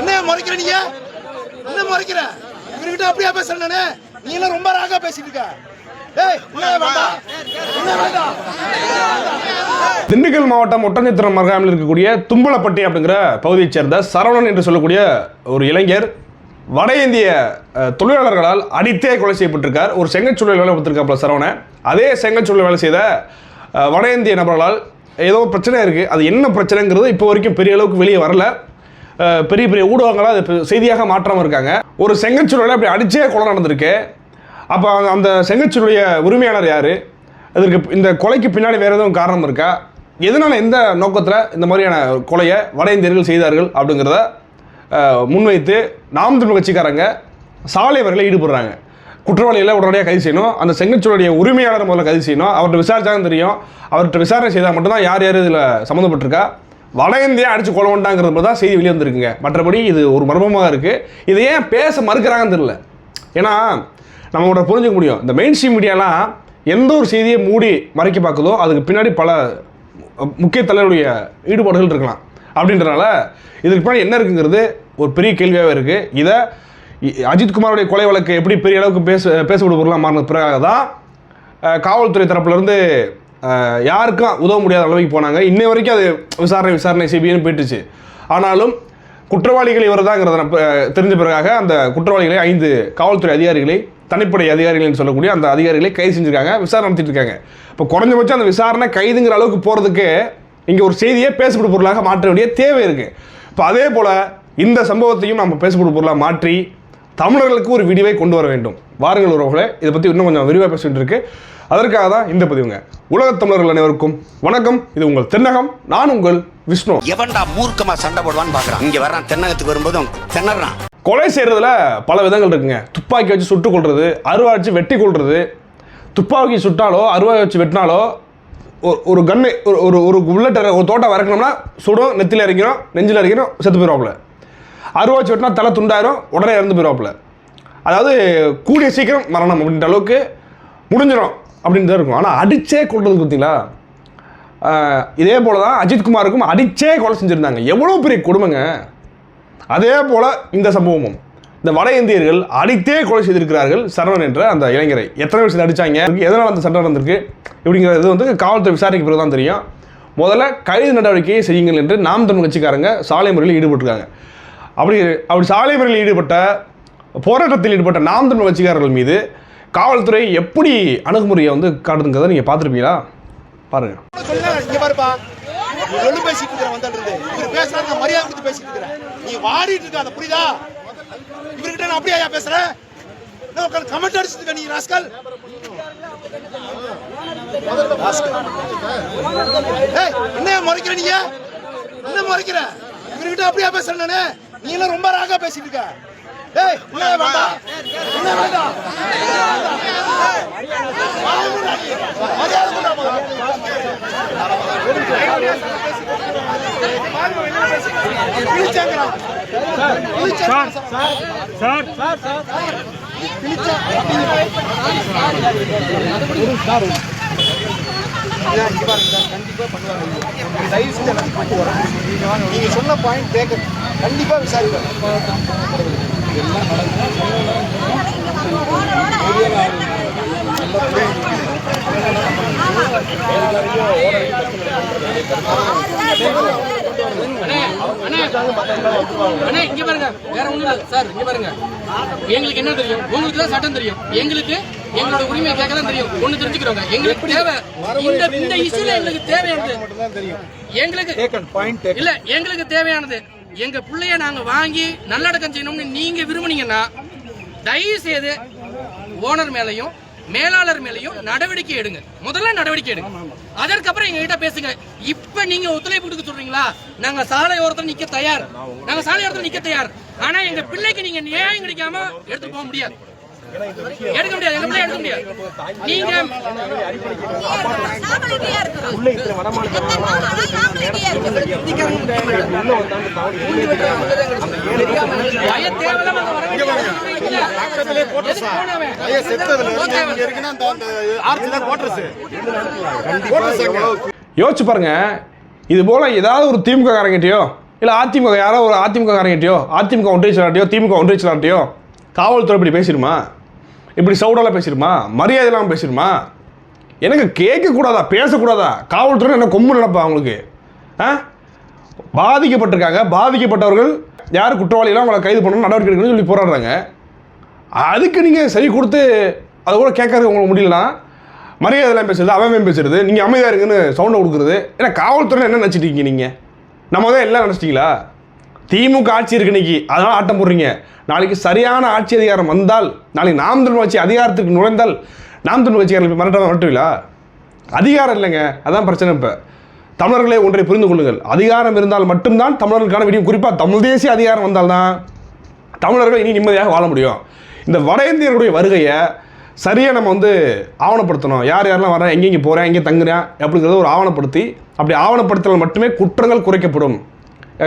என்ன முறைக்கிற நீங்க என்ன முறைக்கிற? இவர்கிட்ட அப்படியா பேசுறேன் நானே? நீ எல்லாம் ரொம்ப ராகா பேசிட்டு இருக்க. திண்டுக்கல் மாவட்டம் ஒட்டஞ்சத்திரம் மருகாமில் இருக்கக்கூடிய தும்பலப்பட்டி அப்படிங்கிற பகுதியைச் சேர்ந்த சரவணன் என்று சொல்லக்கூடிய ஒரு இளைஞர் வட இந்திய தொழிலாளர்களால் அடித்தே கொலை செய்யப்பட்டிருக்கார். ஒரு செங்கச்சூழல் வேலை கொடுத்துருக்காப்புல சரவணன். அதே செங்கச்சூழல் வேலை செய்த வட இந்திய நபர்களால் ஏதோ பிரச்சனை இருக்குது அது என்ன பிரச்சனைங்கிறது இப்போ வரைக்கும் பெரிய அளவுக்கு வெளியே வரல. பெரிய பெரிய ஊடகங்களாக அது செய்தியாக மாற்றாமல் இருக்காங்க. ஒரு செங்கச்சூழலை அப்படி அடிச்சே கொலை நடந்திருக்கு. அப்போ அந்த செங்கச்சூருடைய உரிமையாளர் யார்? அதற்கு இந்த கொலைக்கு பின்னாடி வேறு எதுவும் காரணம் இருக்கா? எதனால் எந்த நோக்கத்தில் இந்த மாதிரியான கொலையை வட இந்தியர்கள் செய்தார்கள் அப்படிங்கிறத முன்வைத்து நாம் தமிழ் கட்சிக்காரங்க சாலை வரையில் ஈடுபடுறாங்க. குற்றவாளிகளை உடனடியாக கைது செய்யணும். அந்த செங்கச்சூருடைய உரிமையாளர் முதல்ல கைது செய்யணும். அவர்கிட்ட விசாரிச்சாலும் தெரியும். அவர்கிட்ட விசாரணை செய்தால் மட்டும்தான் யார் யார் இதில் சம்மந்தப்பட்டிருக்கா? வட இந்தியா அடிச்சு கொலை பண்ணிட்டாங்கிறது தான் செய்தி வெளியே வந்திருக்குங்க மற்றபடி இது ஒரு மர்மமாக இருக்குது இது ஏன் பேச மறுக்கிறாங்கன்னு தெரியல. ஏன்னா நம்மளோட புரிஞ்சுக்க முடியும். இந்த மெயின் ஸ்ட்ரீம் மீடியாலாம் எந்த ஒரு செய்தியை மூடி மறைக்க பார்க்குதோ அதுக்கு பின்னாடி பல முக்கிய தலைவருடைய ஈடுபாடுகள் இருக்கலாம். அப்படின்றனால இதுக்கு பின்னாடி என்ன இருக்குங்கிறது ஒரு பெரிய கேள்வியாகவே இருக்குது இதை அஜித்குமாருடைய கொலை வழக்கு எப்படி பெரிய அளவுக்கு பேச பேசப்படுபொருளாக மாறின பிறகு தான் காவல்துறை தரப்புலேருந்து யாருக்கும் உதவ முடியாத அளவுக்கு போனாங்க. இன்ன வரைக்கும் அது விசாரணை விசாரணை சிபிஐன்னு போயிட்டுச்சு. ஆனாலும் குற்றவாளிகள் இவர் தாங்கிறத தெரிஞ்ச பிறகாக அந்த குற்றவாளிகளை ஐந்து காவல்துறை அதிகாரிகளை தனிப்படை அதிகாரிகள்னு சொல்லக்கூடிய அந்த அதிகாரிகளை கைது செஞ்சுருக்காங்க விசாரணை நடத்திட்டு இருக்காங்க இப்போ குறைஞ்சபட்சம் அந்த விசாரணை கைதுங்கிற அளவுக்கு போகிறதுக்கு இங்கே ஒரு செய்தியை பேசப்படும் பொருளாக மாற்ற வேண்டிய தேவை இருக்குது இப்போ அதே போல் இந்த சம்பவத்தையும் நம்ம பேசப்படும் பொருளாக மாற்றி தமிழர்களுக்கு ஒரு விடிவை கொண்டு வர வேண்டும். வாருங்கள் உறவுகளை இதை பற்றி இன்னும் கொஞ்சம் விரிவாக பேசிகிட்டு இருக்குது அதற்காக தான் இந்த பதிவுங்க. உலகத் தமிழர்கள் அனைவருக்கும் வணக்கம். இது உங்கள் தென்னகம் நான் உங்கள் விஷ்ணு. எவன்டா மூர்க்கமா சண்டை போடுவான்னு பாக்குறான். இங்க வர்றான் தென்னகத்துக்கு வரும்போதும் திணறான். கொலை செய்கிறதுல பல விதங்கள் இருக்குங்க. துப்பாக்கி வச்சு சுட்டு கொள்வது அருவா வச்சு வெட்டி கொள்வது துப்பாக்கி சுட்டாலோ அருவா வச்சு வெட்டினாலோ ஒரு ஒரு கன்னு ஒரு ஒரு ஒரு புல்லட் ஒரு தோட்டம் வறக்கணும்னா சுடும் நெத்தியில் இறங்கிடும் நெஞ்சில் இறங்கிடும் செத்து போயிடுவாப்புல அருவா வச்சு வெட்டினா தலை துண்டாயிரும் உடனே இறந்து போயிடுவாப்புல அதாவது கூடிய சீக்கிரம் மரணம் அப்படின்ற அளவுக்கு முடிஞ்சிடும் அப்படின்னு தான் இருக்கும். ஆனால் அடித்தே கொள்வது பார்த்தீங்களா? இதே போல தான் அஜித்குமாருக்கும் அடித்தே கொலை செஞ்சுருந்தாங்க. எவ்வளோ பெரிய கொடுமைங்க. அதே போல் இந்த சம்பவமும். இந்த வட இந்தியர்கள் அடித்தே கொலை செய்திருக்கிறார்கள் சரவணன் என்ற அந்த இளைஞரை. எத்தனை வருஷம் அடித்தாங்க எதனால் அந்த சண்டை நடந்திருக்கு? இப்படிங்கிறது வந்து காவல்துறை விசாரணைக்கு பிறகு தான் தெரியும். முதல்ல கைது நடவடிக்கையை செய்யுங்கள் என்று நாம் தமிழ் கட்சிக்காரங்க சாலை முறையில் ஈடுபட்டிருக்காங்க. அப்படி அப்படி சாலை முறையில் ஈடுபட்ட போராட்டத்தில் ஈடுபட்ட நாம் தமிழ் கட்சிக்காரர்கள் மீது காவல்துறை எப்படி அணுகுமுறையை வந்து காட்டுதுங்கிறத நீங்கள் பார்த்துருப்பீங்களா? பாருங்கள் பாருப்பா. மரியாதை இருக்கிறேன். நீ புரியுதா? இவர்கிட்ட நான் அப்படியா பேசுறேன்? கமெண்ட் அடிச்சிட்டு நீ ராஸ்கல்? என்ன முறைக்கிற நீங்க என்ன முறைக்கிற? இவர்கிட்ட அப்படியா பேசுறேன் நானு? நீ ரொம்ப ராகா பேசிட்டு இருக்க. ஏய் உள்ள வேண்டாம் உள்ள வேண்டாம் மரியாதை. இதான் இங்க பாருங்க சார், கண்டிப்பா பண்ணுவாங்க. தயவு செஞ்சு எல்லாத்தையும் கூட்டு வரேன். நீங்க சொன்ன பாயிண்ட் டேக்கன் கண்டிப்பா விசாரிப்பேன் அண்ணா இங்க பாருங்க. வேற ஒண்ணும் சார் இங்க பாருங்க. எங்களுக்கு என்ன தெரியும்? உங்களுக்கு தான் சட்டம் தெரியும். எங்களுக்கு எங்களோட உரிமையை கேட்க தான் தெரியும். ஒண்ணு தெரிஞ்சுக்கிறோங்க. எங்களுக்கு தேவை. இந்த இந்த இஷ்யூல எங்களுக்கு தேவையானது. எங்களுக்கு இல்ல எங்களுக்கு தேவையானது. எங்க பிள்ளைய நாங்க வாங்கி நல்லடக்கம் செய்யணும்னு நீங்க விரும்புனீங்கன்னா தயவு செய்து ஓனர் மேலையும் மேலாளர் மேலையும் நடவடிக்கை எடுங்க. முதல்ல நடவடிக்கை எடுங்க. அதற்கப்புறம் எங்க கிட்ட பேசுங்க. இப்ப நீங்க ஒத்துழைப்பு கொடுக்க சொல்றீங்களா? நாங்க சாலை ஓரத்துல நிக்க தயார். நாங்க சாலை ஓரத்துல நிக்க தயார். ஆனா எங்க பிள்ளைக்கு நீங்க நியாயம் கிடைக்காம எடுத்து போக முடியாது. எடுக்க முடியாது எங்க எடுக்க முடியாது நீங்க யோசிச்சு பாருங்க. இது போல ஏதாவது ஒரு திமுக காரங்கிட்டயோ இல்லை அதிமுக யாரோ ஒரு அதிமுக காரங்கிட்டயோ அதிமுக ஒன்றிய செயலாட்டியோ திமுக ஒன்றிய செயலாட்டியோ காவல்துறை இப்படி பேசிடுமா? இப்படி சவுடாலாம் பேசிடுமா? மரியாதை இல்லாமல் பேசிடுமா? எனக்கு கேட்கக்கூடாதா? பேசக்கூடாதா? காவல்துறை என்ன கொம்பு நடப்பா அவங்களுக்கு? ஆ? பாதிக்கப்பட்டிருக்காங்க. பாதிக்கப்பட்டவர்கள் யார் குற்றவாளிகளாம் அவங்களை கைது பண்ணணும் நடவடிக்கை எடுக்கணும்னு சொல்லி போராடுறாங்க. அதுக்கு நீங்கள் சரி கொடுத்து அதை கூட கேட்கறது உங்களுக்கு முடியலனா மரியாதைலாம் பேசுறது அவன் பேசுறது நீங்கள் அமைதியாக இருங்கன்னு சவுண்டை கொடுக்குறது. ஏன்னா காவல்துறை என்ன நினச்சிட்டு இருக்கீங்க நீங்கள் நம்ம தான் எல்லாம் நினச்சிட்டீங்களா? திமுக ஆட்சி இருக்கு இன்னைக்கு. அதனால் ஆட்டம் போடுறீங்க. நாளைக்கு சரியான ஆட்சி அதிகாரம் வந்தால் நாளைக்கு நாம் தமிழ் கட்சி அதிகாரத்துக்கு நுழைந்தால் நாம் தமிழ் கட்சிக்காரர்கள் மிரட்ட மிரட்டுவீங்களா அதிகாரம் இல்லைங்க. அதான் பிரச்சனை இப்போ. தமிழர்களே ஒன்றை புரிந்து கொள்ளுங்கள். அதிகாரம் இருந்தால் மட்டும்தான் தமிழர்களுக்கான விடியும் குறிப்பாக தமிழ் தேசிய அதிகாரம் வந்தால்தான் தமிழர்கள் இனி நிம்மதியாக வாழ முடியும். இந்த வட இந்தியர்களுடைய வருகையை சரியாக நம்ம வந்து ஆவணப்படுத்தணும். யார் யாரெல்லாம் வரேன் எங்கெங்கே போகிறேன் எங்கே தங்குறேன் அப்படிங்கிறத ஒரு ஆவணப்படுத்தி அப்படி ஆவணப்படுத்தினால் மட்டுமே குற்றங்கள் குறைக்கப்படும்.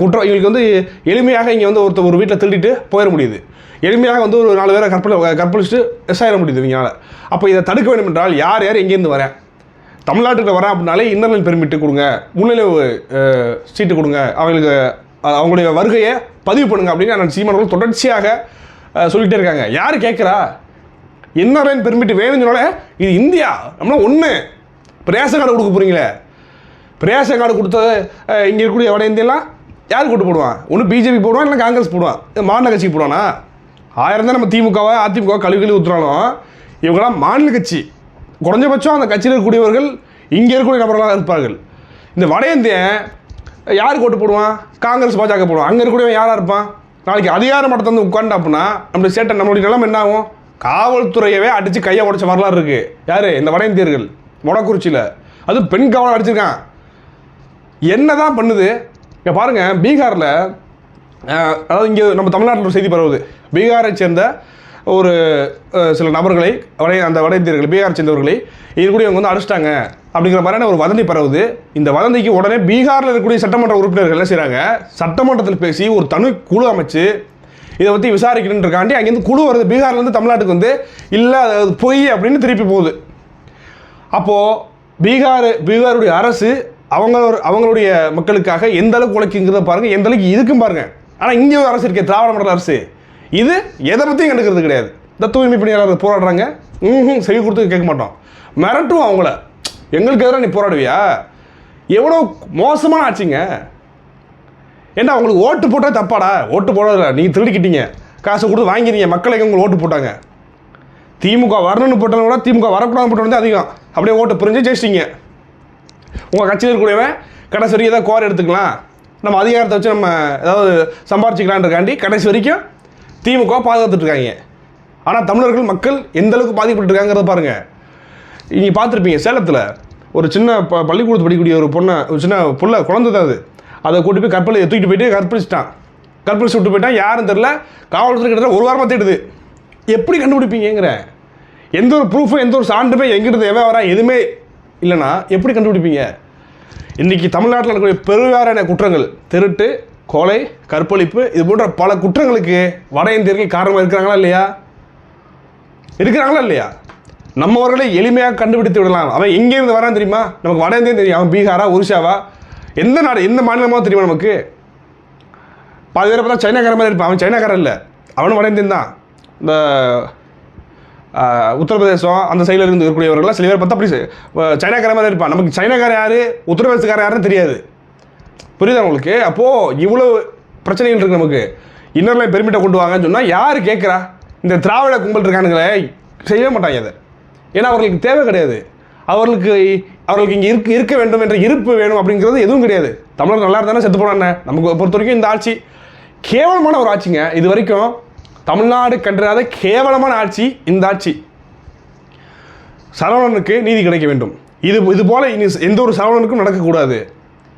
குற்றம். இவங்களுக்கு வந்து எளிமையாக இங்கே வந்து ஒருத்தர் ஒரு வீட்டில் திருடிட்டு போயிட முடியுது. எளிமையாக வந்து ஒரு நாலு பேரை கற்பழி கற்பழிச்சுட்டு எஸ் ஆயிட முடியுது இவங்களால். அப்போ இதை தடுக்க வேண்டும் என்றால் யார் யார் எங்கேருந்து வரேன் தமிழ்நாட்டில் வரேன் அப்படின்னாலே இன்னர்லைன் பெர்மிட்டு கொடுங்க. முன்னிலைவு சீட்டு கொடுங்க. அவங்களுக்கு அவங்களுடைய வருகையை பதிவு பண்ணுங்க அப்படின்னு நான் சீமானவர்கள் தொடர்ச்சியாக சொல்லிகிட்டே இருக்காங்க. யார் கேட்குறா? இன்னர்லைன் பெர்மிட் வேணும்னு சொன்னாலே இது இந்தியா நம்மளாம் ஒன்று பிரேச கார்டு கொடுக்க போகிறீங்களே பிரேச கார்டு கொடுத்தது இங்கே இருக்கக்கூடிய வட இந்தியெல்லாம் யார் கூட்டு போடுவான்? ஒன்று பிஜேபி போடுவான் இல்லை காங்கிரஸ் போடுவான். மாநில கட்சிக்கு போடுவானா? ஆயிரம் தான் நம்ம திமுகவா அதிமுக கழுவி கழுவி ஊற்றுறாலும் இவங்களாம் மாநில கட்சி. குறைஞ்சபட்சம் அந்த கட்சியில் இருக்கக்கூடியவர்கள் இங்கே இருக்கக்கூடிய நபர்களாக இருப்பார்கள். இந்த வட இந்தியன் யார் ஓட்டு போடுவான்? காங்கிரஸ் பாஜக போடுவான். அங்கே இருக்கக்கூடியவன் யாராக இருப்பான்? நாளைக்கு அதிகார மட்டத்தை வந்து உட்காந்து அப்படின்னா நம்மளுடைய சேட்டை நம்மளுடைய நிலம் என்ன ஆகும்? காவல்துறையவே அடித்து கையை உடைச்ச வரலாறு இருக்குது யார்? இந்த வட இந்தியர்கள் மொடக்குறிச்சியில் அதுவும் பெண் காவலர் அடிச்சிருக்கான். என்னதான் பண்ணுது? இங்கே பாருங்க பீகாரில் அதாவது இங்கே நம்ம தமிழ்நாட்டில் ஒரு செய்தி பரவுது. பீகாரை சேர்ந்த ஒரு சில நபர்களை வட அந்த வட இந்தியர்கள் பீகார் சேர்ந்தவர்களை இருக்கக்கூடியவங்க வந்து அடிச்சிட்டாங்க அப்படிங்கிற மாதிரியான ஒரு வதந்தி பரவுது. இந்த வதந்திக்கு உடனே பீகாரில் இருக்கக்கூடிய சட்டமன்ற உறுப்பினர்கள் என்ன செய்கிறாங்க சட்டமன்றத்தில் பேசி ஒரு தனி குழு அமைச்சு இதை பற்றி விசாரிக்கணுன்றக்காண்டி அங்கேருந்து குழு வருது. பீகார்லேருந்து தமிழ்நாட்டுக்கு வந்து இல்லை அது பொய் அப்படின்னு திருப்பி போகுது. அப்போது பீகார் பீகாருடைய அரசு அவங்க அவங்களுடைய மக்களுக்காக எந்த அளவுக்கு உழைக்குங்கிறத பாருங்கள் எந்த அளவுக்கு இதுக்கும் பாருங்கள் ஆனால் இங்கே ஒரு அரசு இருக்கே திராவிட மண்டல அரசு. இது எதை பற்றியும் கண்டுக்கிறது கிடையாது. இந்த தூய்மை பணியாளர் போராடுறாங்க. ம் செவி கொடுத்து கேட்க மாட்டோம். மிரட்டும் அவங்கள. எங்களுக்கு எதிராக நீ போராடுவியா? எவ்வளோ மோசமான ஆச்சுங்க ஏன்னா அவங்களுக்கு ஓட்டு போட்டால் தப்பாடா? ஓட்டு போடாத நீங்கள் திருடிக்கிட்டீங்க. காசு கொடுத்து வாங்கிறீங்க மக்களை உங்களுக்கு ஓட்டு போட்டாங்க? திமுக வரணும்னு போட்டதை கூட திமுக வரக்கூடாதுன்னு போட்டது அதிகம். அப்படியே ஓட்டு புரிஞ்சு ஜெயிச்சிட்டீங்க. உங்கள் கட்சியில் இருக்கக்கூடியவன் கடைசி வரைக்கும் ஏதாவது கோர் எடுத்துக்கலாம். நம்ம அதிகாரத்தை வச்சு நம்ம ஏதாவது சம்பாரிச்சிக்கலான்றக்காண்டி கடைசி வரைக்கும் திமுக பாதுகாத்துட்டு இருக்காங்க. ஆனால் தமிழர்கள் மக்கள் எந்த அளவுக்கு பாதிக்கப்பட்டிருக்காங்கிறத பாருங்கள் நீங்கள் பார்த்துருப்பீங்க சேலத்தில் ஒரு சின்ன ப பள்ளிக்கூடத்து படிக்கக்கூடிய ஒரு பொண்ணை ஒரு சின்ன புள்ள குழந்தை தான் அது. அதை கூட்டி போய் கற்பழி தூக்கிட்டு போயிட்டு கற்பழிச்சிட்டான். கற்பழிச்சு விட்டு போயிட்டான். யாரும் தெரில காவல்துறை கிட்ட ஒரு வாரமாக தேடுது. எப்படி கண்டுபிடிப்பீங்கிற எந்த ஒரு ப்ரூஃபும் எந்த ஒரு சான்றுமே எங்கிட்ட எவ்வளோ வரா எதுவுமே இல்லைன்னா எப்படி கண்டுபிடிப்பீங்க? இன்றைக்கி தமிழ்நாட்டில் இருக்கக்கூடிய பெருவாரான குற்றங்கள் திருட்டு கொலை கற்பழிப்பு இது போன்ற பல குற்றங்களுக்கு வட இந்தியர்கள் காரணமாக இருக்கிறாங்களா இல்லையா? இருக்கிறாங்களா இல்லையா? நம்மவர்களை எளிமையாக கண்டுபிடித்து விடலாம். அவன் எங்கேருந்து வரான் தெரியுமா? நமக்கு வட இந்தியன் தெரியும். அவன் பீகாரா ஒரிசாவா எந்த நாடு எந்த மாநிலமாக தெரியுமா நமக்கு? பாதி பேரை பார்த்தா சைனாக்காரன் மாதிரி இருப்பான். அவன் சைனாக்காரன் இல்லை. அவனும் வட இந்தியன் தான். இந்த உத்தரப்பிரதேசம் அந்த சைடில் இருந்து இருக்கக்கூடியவர்கள்லாம் சில பேர் பார்த்தா அப்படி சைனாக்கார மாதிரி இருப்பான். நமக்கு சைனாக்கார யார்? உத்தரப்பிரதேசக்கார யாருன்னு தெரியாது. புரியுதா உங்களுக்கு? அப்போது இவ்வளோ பிரச்சனைகள் இருக்குது நமக்கு. இன்னர்லைன் பெருமிட்டை கொண்டு வாங்கன்னு சொன்னால் யார் கேட்குறா? இந்த திராவிட கும்பல் இருக்கானுங்களே செய்யவே மாட்டாங்க அதை ஏன்னா அவர்களுக்கு தேவை கிடையாது. அவர்களுக்கு அவர்களுக்கு இங்கே இருக்க இருக்க வேண்டும் என்ற இருப்பு வேணும் அப்படிங்கிறது எதுவும் கிடையாது. தமிழர் நல்லா இருந்தானே செத்து போனான்னு நமக்கு பொறுத்த வரைக்கும் இந்த ஆட்சி கேவலமான ஒரு ஆட்சிங்க. இது வரைக்கும் தமிழ்நாடு கண்டாத கேவலமான ஆட்சி இந்த ஆட்சி. சரவணனுக்கு நீதி கிடைக்க வேண்டும். இது இது போல இனி எந்த ஒரு சரவணனுக்கும் நடக்கக்கூடாது.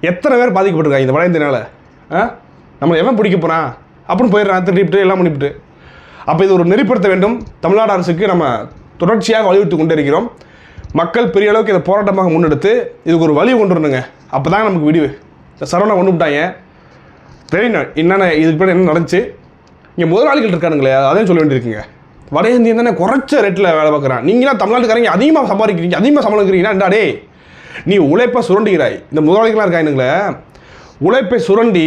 எத்தனை பேர் பாதிக்கப்பட்டிருக்காங்க இந்த வட ஆ? நம்ம எவன் பிடிக்க போகிறான் அப்படின்னு போயிடுறான் திருப்பிட்டு எல்லாம் பண்ணிவிட்டு. அப்போ இது ஒரு நெறிப்படுத்த வேண்டும். தமிழ்நாடு அரசுக்கு நம்ம தொடர்ச்சியாக வலியுறுத்தி கொண்டே இருக்கிறோம் மக்கள் பெரிய அளவுக்கு இதை போராட்டமாக முன்னெடுத்து இதுக்கு ஒரு வழி கொண்டு வரணுங்க. அப்போ தான் நமக்கு விடிவு. இந்த சரவணை கொண்டு விட்டாங்க. தெரியும் என்னென்ன இதுக்கு பின்னாடி என்ன நடந்துச்சு? இங்கே முதலாளிகள் இருக்கானுங்களே அதையும் சொல்ல வேண்டியிருக்குங்க. வட இந்தியன் தானே குறைச்ச ரேட்டில் வேலை பார்க்குறான். நீங்களாம் தமிழ்நாட்டுக்காரங்க அதிகமாக சம்பாதிக்கிறீங்க அதிகமாக சம்பாதிக்கிறீங்கன்னா என்னடே நீ உழைப்பை சுரண்டுகிறாய். இந்த முதலாளிகளாக இருக்கானுங்களே உழைப்பை சுரண்டி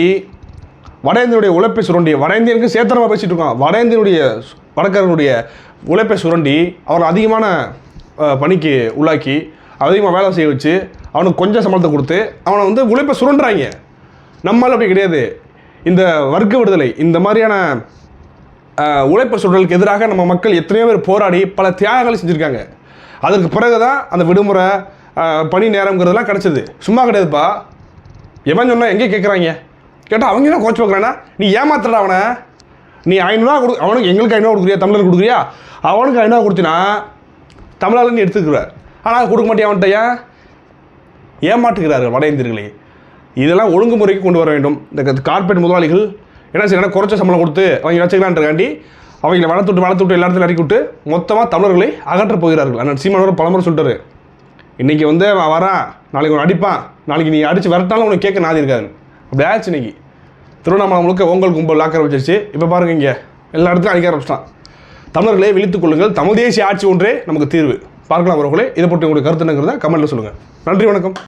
வட இந்தியனுடைய உழைப்பை சுரண்டி வட இந்தியனுக்கு சேத்திரமா பேசிட்டு இருக்கோம் வட இந்தியனுடைய வடக்கரனுடைய உழைப்பை சுரண்டி அவரை அதிகமான பணிக்கு உள்ளாக்கி அதிகமாக வேலை செய்ய வச்சு அவனுக்கு கொஞ்சம் சம்பளத்தை கொடுத்து அவனை வந்து உழைப்பை சுரண்டுறாங்க. நம்மளால் அப்படி கிடையாது. இந்த வர்க்க விடுதலை இந்த மாதிரியான உழைப்பு சூழலுக்கு எதிராக நம்ம மக்கள் எத்தனையோ பேர் போராடி பல தியாகங்களை செஞ்சுருக்காங்க. அதற்கு பிறகு தான் அந்த விடுமுறை பணி நேரங்கிறதெல்லாம் கிடச்சிது. சும்மா கிடையாதுப்பா. எவன் சொன்னால் எங்கே கேட்குறாங்க? கேட்டால் அவங்க என்ன கோச்சு பார்க்குறானா நீ ஏமாத்துறா அவனை. நீ ஐநூறுவா கொடு அவனுக்கு எங்களுக்கு ஐநூறுவா கொடுக்குறியா? தமிழர் கொடுக்குறியா? அவனுக்கு ஐநூறுவா கொடுத்தினா தமிழால் நீ எடுத்துக்கிற ஆனால் கொடுக்க மாட்டேன் அவன்கிட்ட ஏன்? ஏமாட்டுகிறார்கள் வட இந்தியர்களே. இதெல்லாம் ஒழுங்குமுறைக்கு கொண்டு வர வேண்டும். இந்த கார்ப்பரேட் முதலாளிகள் என்ன செய்யணும் குறைச்ச சம்பளம் கொடுத்து அவங்க வச்சுக்கலான்றக்காண்டி அவங்களை வளர்த்துட்டு வளர்த்துட்டு எல்லா இடத்துல இறக்கி விட்டு மொத்தமாக தமிழர்களை அகற்றப் போகிறார்கள். அண்ணன் சீமானவர் பலமுறை சொல்லிட்டாரு. இன்றைக்கி வந்து அவன் வரான். நாளைக்கு உன்னை அடிப்பான். நாளைக்கு நீ அடித்து விரட்டாலும் உனக்கு கேட்க நாதி இருக்காது அப்படி ஆச்சு இன்னைக்கு. திருவண்ணாமலை முழுக்க ஓங்கல் கும்பல் லாக்கர் வச்சிருச்சு. இப்போ பாருங்க இங்கே. எல்லா இடத்துலையும் அடிக்க ஆரம்பிச்சிட்டான். தமிழர்களை விழித்துக் கொள்ளுங்கள். தமிழ் தேசிய ஆட்சி ஒன்றே நமக்கு தீர்வு. பார்க்கலாம் அவர்களே இதை பற்றி உங்களுடைய கருத்துனங்கிறத கமெண்ட்டில் சொல்லுங்கள் நன்றி வணக்கம்.